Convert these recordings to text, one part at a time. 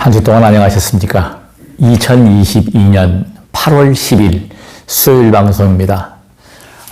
한 주 동안 안녕하셨습니까? 2022년 8월 10일 수요일 방송입니다.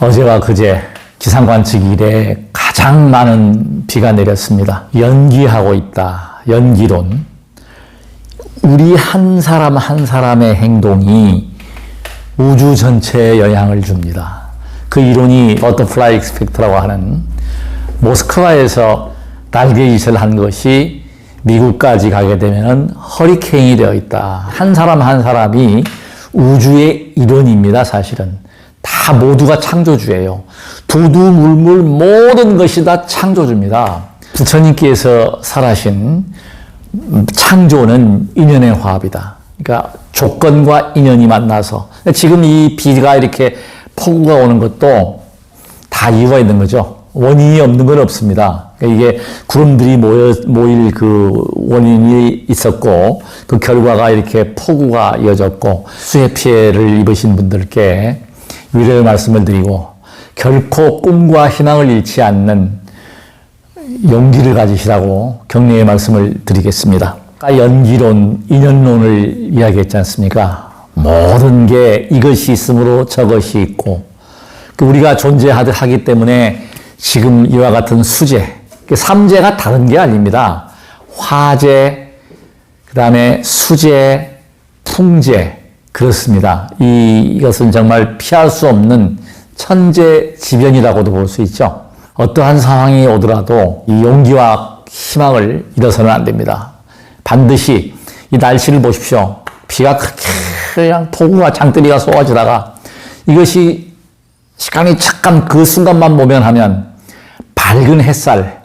어제와 그제 기상관측 이래 가장 많은 비가 내렸습니다. 연기하고 있다. 연기론. 우리 한 사람 한 사람의 행동이 우주 전체에 영향을 줍니다. 그 이론이 버터플라이 익스펙트라고 하는 모스크바에서 날개짓을 한 것이 미국까지 가게 되면 허리케인이 되어 있다. 한 사람 한 사람이 우주의 일원입니다, 사실은. 다 모두가 창조주예요. 두두물물 모든 것이 다 창조주입니다. 부처님께서 설하신 창조는 인연의 화합이다. 그러니까 조건과 인연이 만나서 지금 이 비가 이렇게 폭우가 오는 것도 다 이유가 있는 거죠. 원인이 없는 건 없습니다. 그러니까 이게 구름들이 모여, 모일 그 원인이 있었고 그 결과가 이렇게 폭우가 이어졌고 수해 피해를 입으신 분들께 위로의 말씀을 드리고 결코 꿈과 희망을 잃지 않는 용기를 가지시라고 격려의 말씀을 드리겠습니다. 연기론, 인연론을 이야기했지 않습니까? 모든 게 이것이 있으므로 저것이 있고 그 우리가 존재하기 때문에 지금 이와 같은 그 삼재가 다른 게 아닙니다. 화재, 그 다음에 수재, 풍재, 그렇습니다. 이, 이것은 정말 피할 수 없는 천재지변이라고도 볼 수 있죠. 어떠한 상황이 오더라도 이 용기와 희망을 잃어서는 안 됩니다. 반드시 이 날씨를 보십시오. 비가 그렇게 그냥 폭우가 장대리가 쏟아지다가 이것이 시간이 잠깐 그 순간만 모면하면 밝은 햇살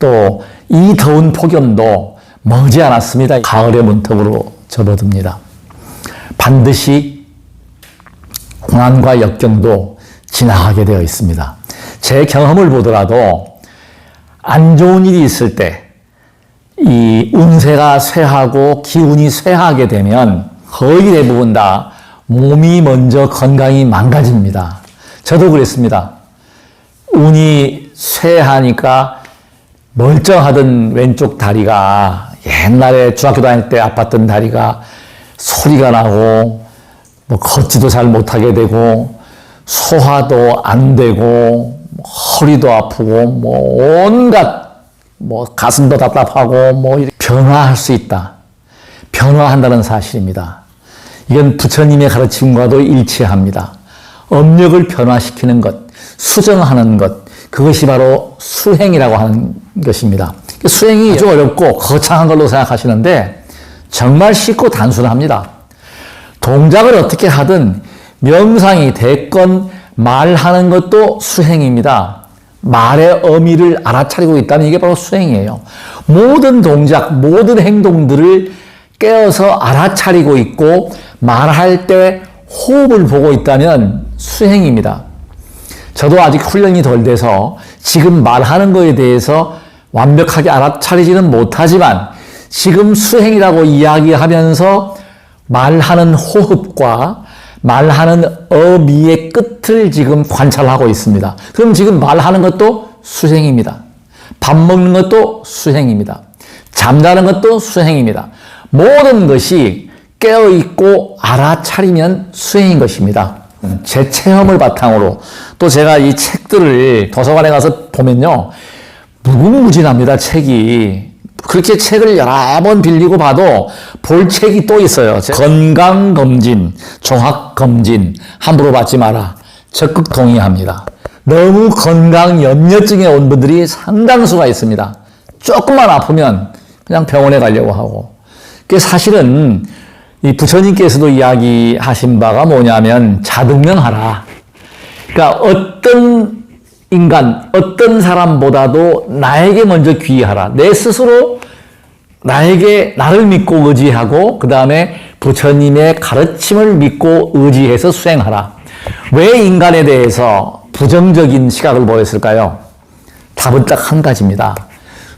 또 이 더운 폭염도 머지 않았습니다. 가을의 문턱으로 접어듭니다. 반드시 고난과 역경도 지나가게 되어 있습니다. 제 경험을 보더라도 안 좋은 일이 있을 때 이 운세가 쇠하고 기운이 쇠하게 되면 거의 대부분 다 몸이 먼저 건강이 망가집니다. 저도 그랬습니다. 운이 쇠하니까 멀쩡하던 왼쪽 다리가 옛날에 중학교 다닐 때 아팠던 다리가 소리가 나고 뭐 걷지도 잘 못하게 되고 소화도 안 되고 허리도 아프고 뭐 온갖 뭐 가슴도 답답하고 뭐 변화할 수 있다. 변화한다는 사실입니다. 이건 부처님의 가르침과도 일치합니다. 업력을 변화시키는 것, 수정하는 것, 그것이 바로 수행이라고 하는 것입니다. 수행이 아주 어렵고 거창한 걸로 생각하시는데 정말 쉽고 단순합니다. 동작을 어떻게 하든 명상이 됐건 말하는 것도 수행입니다. 말의 의미를 알아차리고 있다면 이게 바로 수행이에요. 모든 동작, 모든 행동들을 깨어서 알아차리고 있고 말할 때 호흡을 보고 있다면 수행입니다. 저도 아직 훈련이 덜 돼서 지금 말하는 것에 대해서 완벽하게 알아차리지는 못하지만 지금 수행이라고 이야기하면서 말하는 호흡과 말하는 어미의 끝을 지금 관찰하고 있습니다. 그럼 지금 말하는 것도 수행입니다. 밥 먹는 것도 수행입니다. 잠자는 것도 수행입니다. 모든 것이 깨어있고 알아차리면 수행인 것입니다. 제 체험을 바탕으로 또 제가 이 책들을 도서관에 가서 보면요. 무궁무진합니다, 책이. 그렇게 책을 여러 번 빌리고 봐도 볼 책이 또 있어요. 건강검진, 종합검진, 함부로 받지 마라. 적극 동의합니다. 너무 건강 염려증에 온 분들이 상당수가 있습니다. 조금만 아프면 그냥 병원에 가려고 하고. 그 사실은 이 부처님께서도 이야기하신 바가 뭐냐면 자등명하라. 그러니까 어떤 인간, 어떤 사람보다도 나에게 먼저 귀하라. 내 스스로 나에게 나를 믿고 의지하고 그 다음에 부처님의 가르침을 믿고 의지해서 수행하라. 왜 인간에 대해서 부정적인 시각을 보였을까요? 답은 딱 한 가지입니다.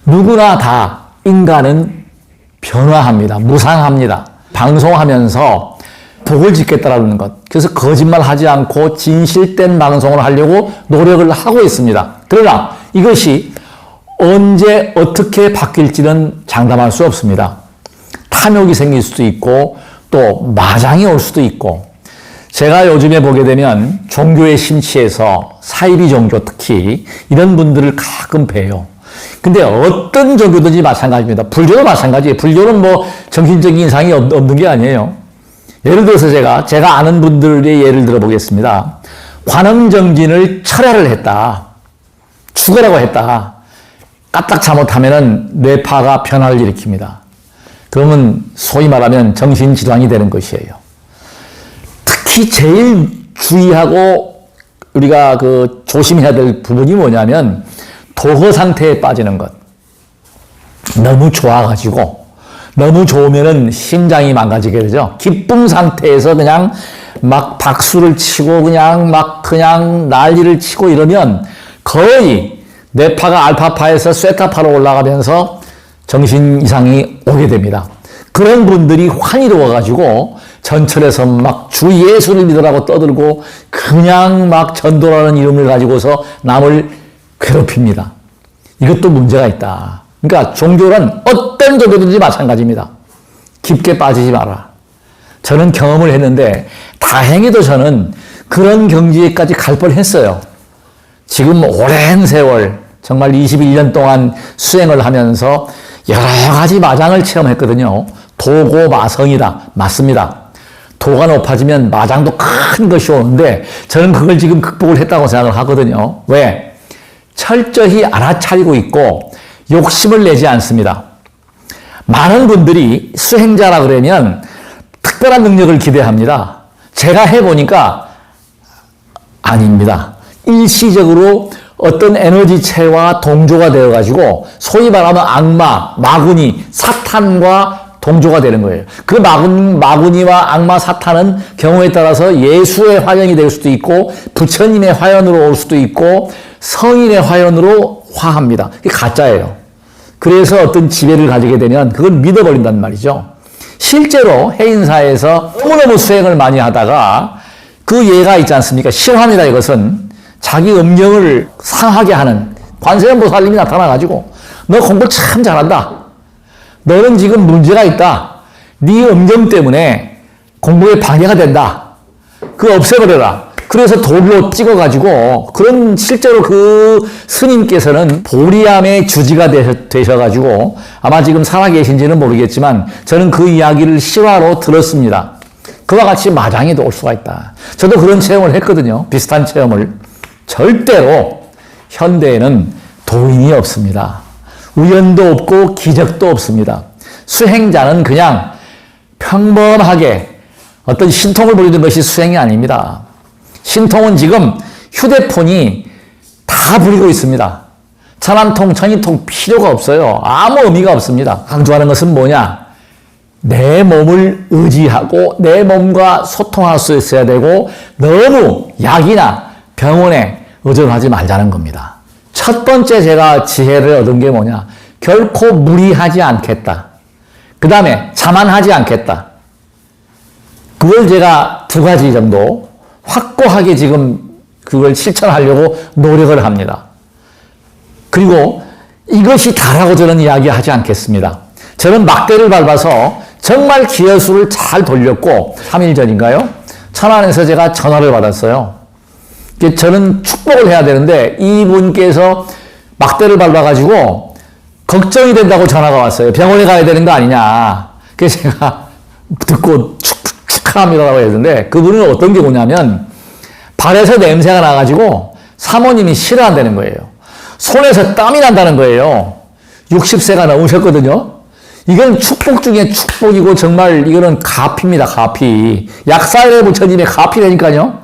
누구나 다 인간은 변화합니다. 무상합니다. 방송하면서 복을 짓겠다라는 것. 그래서 거짓말 하지 않고 진실된 방송을 하려고 노력을 하고 있습니다. 그러나 이것이 언제 어떻게 바뀔지는 장담할 수 없습니다. 탐욕이 생길 수도 있고 또 마장이 올 수도 있고 제가 요즘에 보게 되면 종교에 심취해서 사이비 종교 특히 이런 분들을 가끔 봬요. 근데 어떤 종교든지 마찬가지입니다. 불교도 마찬가지예요. 불교는 뭐 정신적인 이상이 없- 없는 게 아니에요. 예를 들어서 제가 제가 아는 분들의 예를 들어 보겠습니다. 관음정진을 철회를 했다. 죽으라고 했다. 까딱 잘못하면은 뇌파가 변화를 일으킵니다. 그러면 소위 말하면 정신질환이 되는 것이에요. 특히 제일 주의하고 우리가 그 조심해야 될 부분이 뭐냐면 도거 상태에 빠지는 것. 너무 좋아가지고 너무 좋으면은 심장이 망가지게 되죠. 기쁨 상태에서 그냥 막 박수를 치고 그냥 막 그냥 난리를 치고 이러면 거의 뇌파가 알파파에서 쇠타파로 올라가면서 정신 이상이 오게 됩니다. 그런 분들이 환희로워가지고 전철에서 막 주 예수를 믿으라고 떠들고 그냥 막 전도라는 이름을 가지고서 남을 괴롭힙니다. 이것도 문제가 있다. 그러니까 종교는 어떤 종교든지 마찬가지입니다. 깊게 빠지지 마라. 저는 경험을 했는데 다행히도 저는 그런 경지에까지 갈 뻔했어요. 지금 오랜 세월 정말 21년 동안 수행을 하면서 여러 가지 마장을 체험했거든요. 도고 마성이다. 맞습니다. 도가 높아지면 마장도 큰 것이 오는데 저는 그걸 지금 극복을 했다고 생각을 하거든요. 왜? 철저히 알아차리고 있고 욕심을 내지 않습니다. 많은 분들이 수행자라 그러면 특별한 능력을 기대합니다. 제가 해보니까 아닙니다. 일시적으로 어떤 에너지체와 동조가 되어가지고 소위 말하면 악마, 마구니, 사탄과 동조가 되는 거예요. 그 마군, 마구니와 악마, 사탄은 경우에 따라서 예수의 화연이 될 수도 있고 부처님의 화연으로 올 수도 있고 성인의 화연으로 화합니다. 그게 가짜예요. 그래서 어떤 지배를 가지게 되면 그걸 믿어버린단 말이죠. 실제로 해인사에서 너무너무 수행을 많이 하다가 그 예가 있지 않습니까? 실화입니다, 이것은. 자기 음령을 상하게 하는 관세음보살님이 나타나가지고 너 공부 참 잘한다. 너는 지금 문제가 있다. 네 음정 때문에 공부에 방해가 된다. 그거 없애버려라. 그래서 돌로 찍어가지고 그런 실제로 그 스님께서는 보리암의 주지가 되셔, 가지고 아마 지금 살아계신지는 모르겠지만 저는 그 이야기를 실화로 들었습니다. 그와 같이 마장이 올 수가 있다. 저도 그런 체험을 했거든요. 비슷한 체험을. 절대로 현대에는 도인이 없습니다. 우연도 없고 기적도 없습니다. 수행자는 그냥 평범하게 어떤 신통을 부리는 것이 수행이 아닙니다. 신통은 지금 휴대폰이 다 부리고 있습니다. 천안통, 천이통 필요가 없어요. 아무 의미가 없습니다. 강조하는 것은 뭐냐? 내 몸을 의지하고 내 몸과 소통할 수 있어야 되고 너무 약이나 병원에 의존하지 말자는 겁니다. 첫 번째 제가 지혜를 얻은 게 뭐냐? 결코 무리하지 않겠다. 그 다음에 자만하지 않겠다. 그걸 제가 두 가지 정도 확고하게 지금 그걸 실천하려고 노력을 합니다. 그리고 이것이 다라고 저는 이야기하지 않겠습니다. 저는 막대를 밟아서 정말 기여수를 잘 돌렸고 3일 전인가요? 천안에서 제가 전화를 받았어요. 저는 축복을 해야 되는데 이분께서 막대를 밟아가지고 걱정이 된다고 전화가 왔어요. 병원에 가야 되는 거 아니냐. 그래서 제가 듣고 축, 축하합니다라고 했는데 그분은 어떤 경우냐면 발에서 냄새가 나가지고 사모님이 싫어한다는 거예요. 손에서 땀이 난다는 거예요. 60세가 넘으셨거든요. 이건 축복 중에 축복이고 정말 이거는 가피입니다. 가피. 약사의 부처님의 가피라니까요.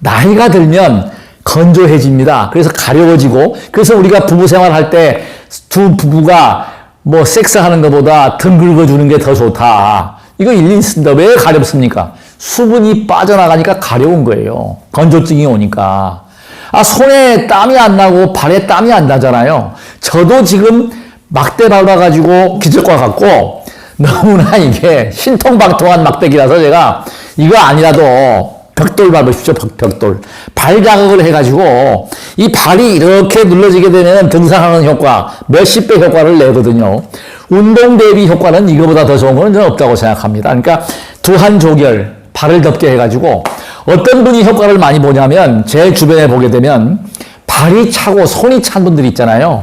나이가 들면 건조해집니다. 그래서 가려워지고 그래서 우리가 부부 생활할 때 두 부부가 뭐 섹스하는 것보다 등 긁어주는 게 더 좋다. 이거 일리 있습니다. 왜 가렵습니까? 수분이 빠져나가니까 가려운 거예요. 건조증이 오니까. 아, 손에 땀이 안 나고 발에 땀이 안 나잖아요. 저도 지금 막대 밟아가지고 기적과 같고 너무나 이게 신통방통한 막대기라서 제가 이거 아니라도 벽돌 밟으십시오, 벽 돌. 발 자극을 해가지고, 이 발이 이렇게 눌러지게 되면 등산하는 효과, 몇십 배 효과를 내거든요. 운동 대비 효과는 이거보다 더 좋은 건 저는 없다고 생각합니다. 그러니까 두한 조결, 발을 덮게 해가지고 어떤 분이 효과를 많이 보냐면 제 주변에 보게 되면 발이 차고 손이 찬 분들이 있잖아요.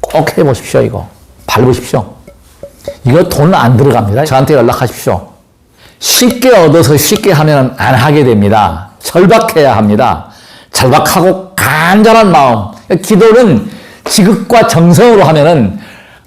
꼭 해보십시오, 이거. 밟으십시오. 이거 돈 안 들어갑니다. 저한테 연락하십시오. 쉽게 얻어서 쉽게 하면 안 하게 됩니다. 절박해야 합니다. 절박하고 간절한 마음. 기도는 지극과 정성으로 하면은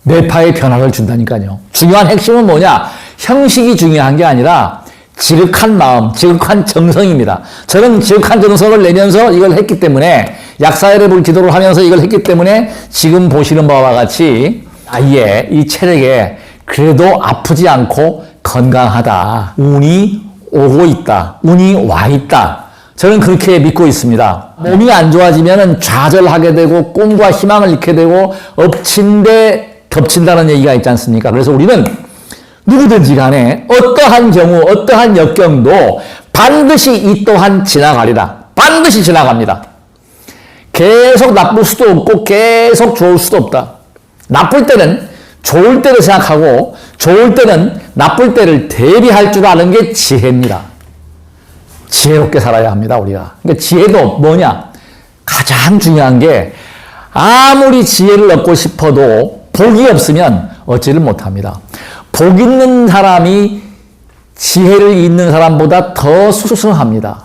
뇌파에 변화를 준다니까요. 중요한 핵심은 뭐냐? 형식이 중요한 게 아니라 지극한 마음, 지극한 정성입니다. 저는 지극한 정성을 내면서 이걸 했기 때문에 약사회를 기도를 하면서 이걸 했기 때문에 지금 보시는 바와 같이 아예 이 체력에 그래도 아프지 않고 건강하다. 운이 오고 있다. 운이 와 있다. 저는 그렇게 믿고 있습니다. 몸이 안 좋아지면 좌절하게 되고 꿈과 희망을 잃게 되고 엎친데 겹친다는 얘기가 있지 않습니까? 그래서 우리는 누구든지 간에 어떠한 경우, 어떠한 역경도 반드시 이 또한 지나가리라. 반드시 지나갑니다. 계속 나쁠 수도 없고 계속 좋을 수도 없다. 나쁠 때는 좋을 때를 생각하고 좋을 때는 나쁠 때를 대비할 줄 아는 게 지혜입니다. 지혜롭게 살아야 합니다, 우리가. 그러니까 지혜도 뭐냐? 가장 중요한 게 아무리 지혜를 얻고 싶어도 복이 없으면 얻지를 못합니다. 복 있는 사람이 지혜를 있는 사람보다 더 수승합니다.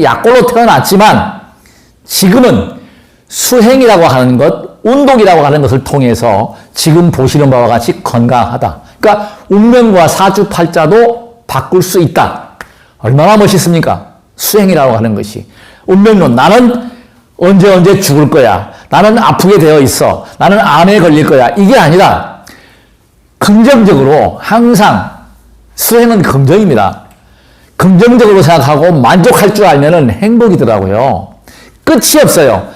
약골로 태어났지만 지금은 수행이라고 하는 것, 운동이라고 하는 것을 통해서 지금 보시는 바와 같이 건강하다. 그러니까 운명과 사주팔자도 바꿀 수 있다. 얼마나 멋있습니까? 수행이라고 하는 것이. 운명론, 나는 언제 언제 죽을 거야. 나는 아프게 되어 있어. 나는 암에 걸릴 거야. 이게 아니라 긍정적으로 항상 수행은 긍정입니다. 긍정적으로 생각하고 만족할 줄 알면은 행복이더라고요. 끝이 없어요.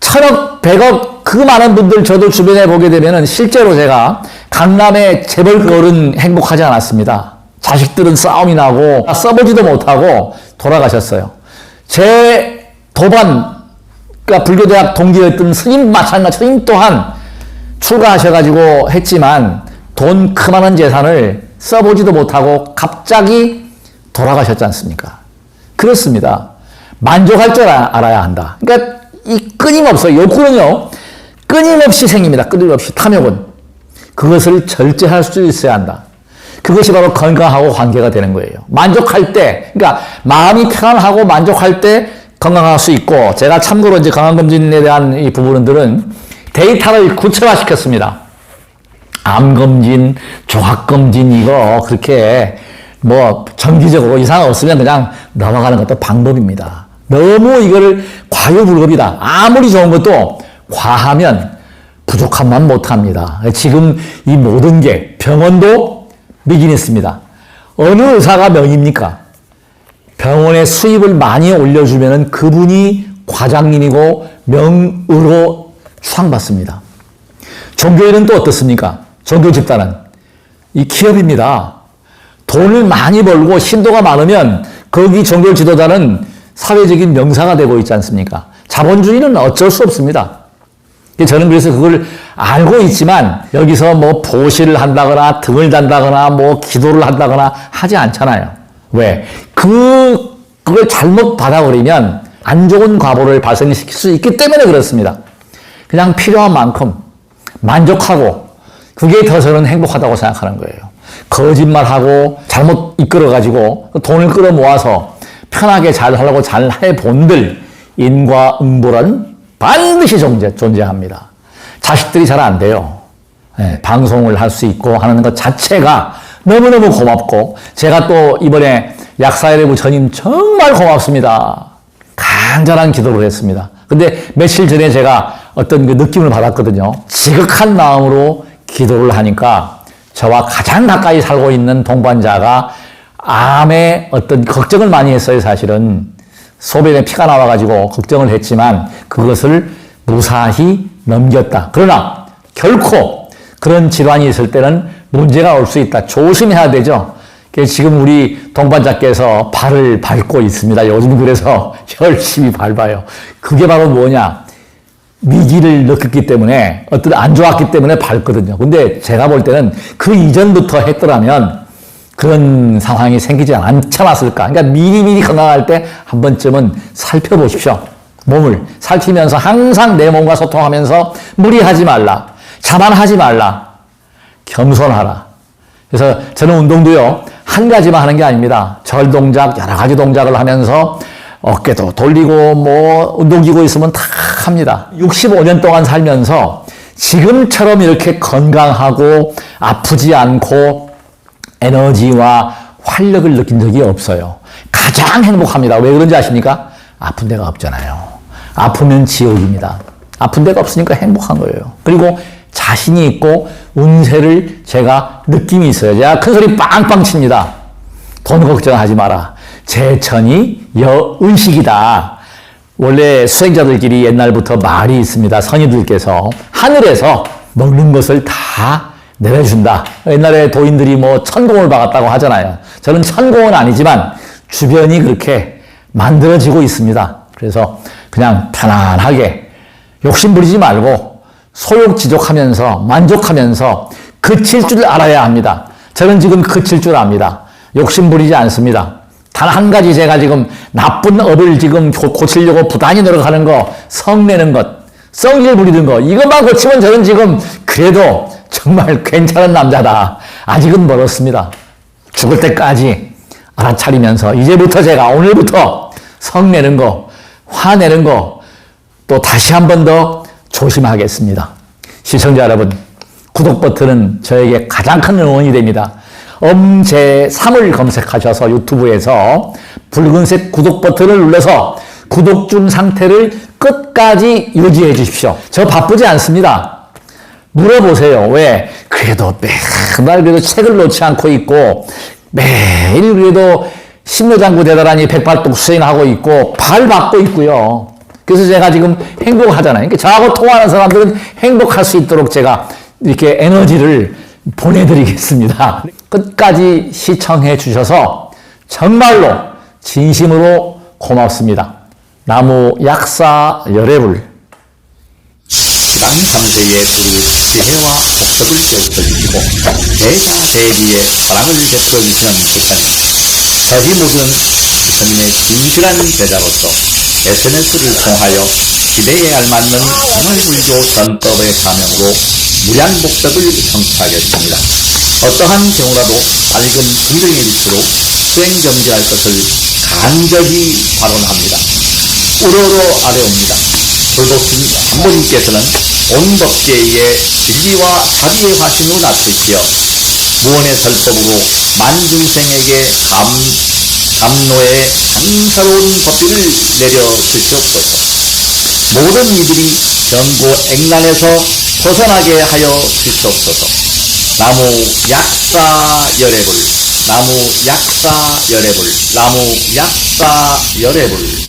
천억, 백억, 그 많은 분들 저도 주변에 보게 되면은 실제로 제가 강남에 재벌 어른 행복하지 않았습니다. 자식들은 싸움이 나고 써보지도 못하고 돌아가셨어요. 제 도반, 그러니까 불교대학 동기였던 스님 마찬가지, 스님 또한 출가하셔가지고 했지만 돈 그만한 재산을 써보지도 못하고 갑자기 돌아가셨지 않습니까? 그렇습니다. 만족할 줄 알아야 한다. 그러니까 이 끊임없어 욕구는요 끊임없이 생깁니다. 끊임없이 탐욕은 그것을 절제할 수 있어야 한다. 그것이 바로 건강하고 관계가 되는 거예요. 만족할 때, 그러니까 마음이 편안하고 만족할 때 건강할 수 있고, 제가 참고로 이제 건강검진에 대한 이 부분들은 데이터를 구체화시켰습니다. 암검진, 종합검진, 이거 그렇게 뭐 정기적으로 이상 없으면 그냥 넘어가는 것도 방법입니다. 너무 이거를 과유불급이다. 아무리 좋은 것도 과하면 부족함만 못합니다. 지금 이 모든 게 병원도 비즈니스입니다. 어느 의사가 명입니까? 병원에 수입을 많이 올려주면 그분이 과장님이고 명의로 수상받습니다. 종교인은 또 어떻습니까? 종교 집단은 이 기업입니다. 돈을 많이 벌고 신도가 많으면 거기 종교 지도자는 사회적인 명사가 되고 있지 않습니까? 자본주의는 어쩔 수 없습니다. 저는 그래서 그걸 알고 있지만 여기서 뭐 보시를 한다거나 등을 단다거나 뭐 기도를 한다거나 하지 않잖아요. 왜? 그, 그걸 잘못 받아버리면 안 좋은 과보를 발생시킬 수 있기 때문에 그렇습니다. 그냥 필요한 만큼 만족하고 그게 더 저는 행복하다고 생각하는 거예요. 거짓말하고 잘못 이끌어가지고 돈을 끌어 모아서 편하게 잘 하려고 잘 해본들 인과응보란 반드시 존재, 존재합니다. 자식들이 잘 안 돼요. 네, 방송을 할 수 있고 하는 것 자체가 너무너무 고맙고 제가 또 이번에 약사회부 전임 정말 고맙습니다. 간절한 기도를 했습니다. 근데 며칠 전에 제가 어떤 그 느낌을 받았거든요. 지극한 마음으로 기도를 하니까 저와 가장 가까이 살고 있는 동반자가 암에 어떤 걱정을 많이 했어요, 사실은. 소변에 피가 나와가지고 걱정을 했지만 그것을 무사히 넘겼다. 그러나 결코 그런 질환이 있을 때는 문제가 올 수 있다. 조심해야 되죠. 지금 우리 동반자께서 발을 밟고 있습니다. 요즘 그래서 열심히 밟아요. 그게 바로 뭐냐? 위기를 느꼈기 때문에 어떤 안 좋았기 때문에 밟거든요. 근데 제가 볼 때는 그 이전부터 했더라면 그런 상황이 생기지 않지 않았을까. 그러니까 미리미리 건강할 때 한 번쯤은 살펴보십시오. 몸을 살피면서 항상 내 몸과 소통하면서 무리하지 말라. 자만하지 말라. 겸손하라. 그래서 저는 운동도요, 한 가지만 하는 게 아닙니다. 절 동작, 여러 가지 동작을 하면서 어깨도 돌리고, 뭐, 운동기구 있으면 다 합니다. 65년 동안 살면서 지금처럼 이렇게 건강하고 아프지 않고 에너지와 활력을 느낀 적이 없어요. 가장 행복합니다. 왜 그런지 아십니까? 아픈 데가 없잖아요. 아프면 지옥입니다. 아픈 데가 없으니까 행복한 거예요. 그리고 자신이 있고 운세를 제가 느낌이 있어요. 제가 큰 소리 빵빵 칩니다. 돈 걱정하지 마라. 제천이 여의식이다. 원래 수행자들끼리 옛날부터 말이 있습니다. 선이들께서 하늘에서 먹는 것을 다 내려준다. 옛날에 도인들이 뭐 천공을 박았다고 하잖아요. 저는 천공은 아니지만 주변이 그렇게 만들어지고 있습니다. 그래서 그냥 편안하게 욕심 부리지 말고 소욕지족하면서 만족하면서 그칠 줄 알아야 합니다. 저는 지금 그칠 줄 압니다. 욕심 부리지 않습니다. 단 한 가지 제가 지금 나쁜 업을 지금 고- 고치려고 부단히 노력하는 거, 성내는 것, 성질 부리는 거, 이것만 고치면 저는 지금 그래도 정말 괜찮은 남자다. 아직은 멀었습니다. 죽을 때까지 알아차리면서 이제부터 제가 오늘부터 성내는 거, 화내는 거, 또 다시 한 번 더 조심하겠습니다. 시청자 여러분, 구독 버튼은 저에게 가장 큰 응원이 됩니다. 엄제 3을 검색하셔서 유튜브에서 붉은색 구독 버튼을 눌러서 구독 중 상태를 끝까지 유지해 주십시오. 저 바쁘지 않습니다. 물어보세요. 왜? 그래도 매달 그래도 책을 놓지 않고 있고 매일 그래도 신묘장구 대단하니 백발동 수행하고 있고 발 받고 있고요. 그래서 제가 지금 행복하잖아요. 그러니까 저하고 통화하는 사람들은 행복할 수 있도록 제가 이렇게 에너지를 보내드리겠습니다. 끝까지 시청해 주셔서 정말로 진심으로 고맙습니다. 나무 약사 열애불 지방 3세의 두루 지혜와 복덕을 베풀리고 대자 대비의 사랑을 베풀어주시는 부처님 모든 부처님의 진실한 제자로서 SNS를 통하여 시대에 알맞는 생활불교 전법의 사명으로 무량 복덕을 성취하겠습니다. 어떠한 경우라도 밝은 빛으로 수행정지할 것을 간절히 발언합니다. 우러러 아래옵니다. 불독신 한모님께서는 온 법계의 진리와 자비의 화신으로 나트시어 무언의 설법으로 만중생에게 감, 감노의 감사로운 법비를 내려 주시옵소서. 모든 이들이 전고 액난에서 벗어나게 하여 주시옵소서. 나무 약사 열애불, 나무 약사 열애불, 나무 약사 열애불.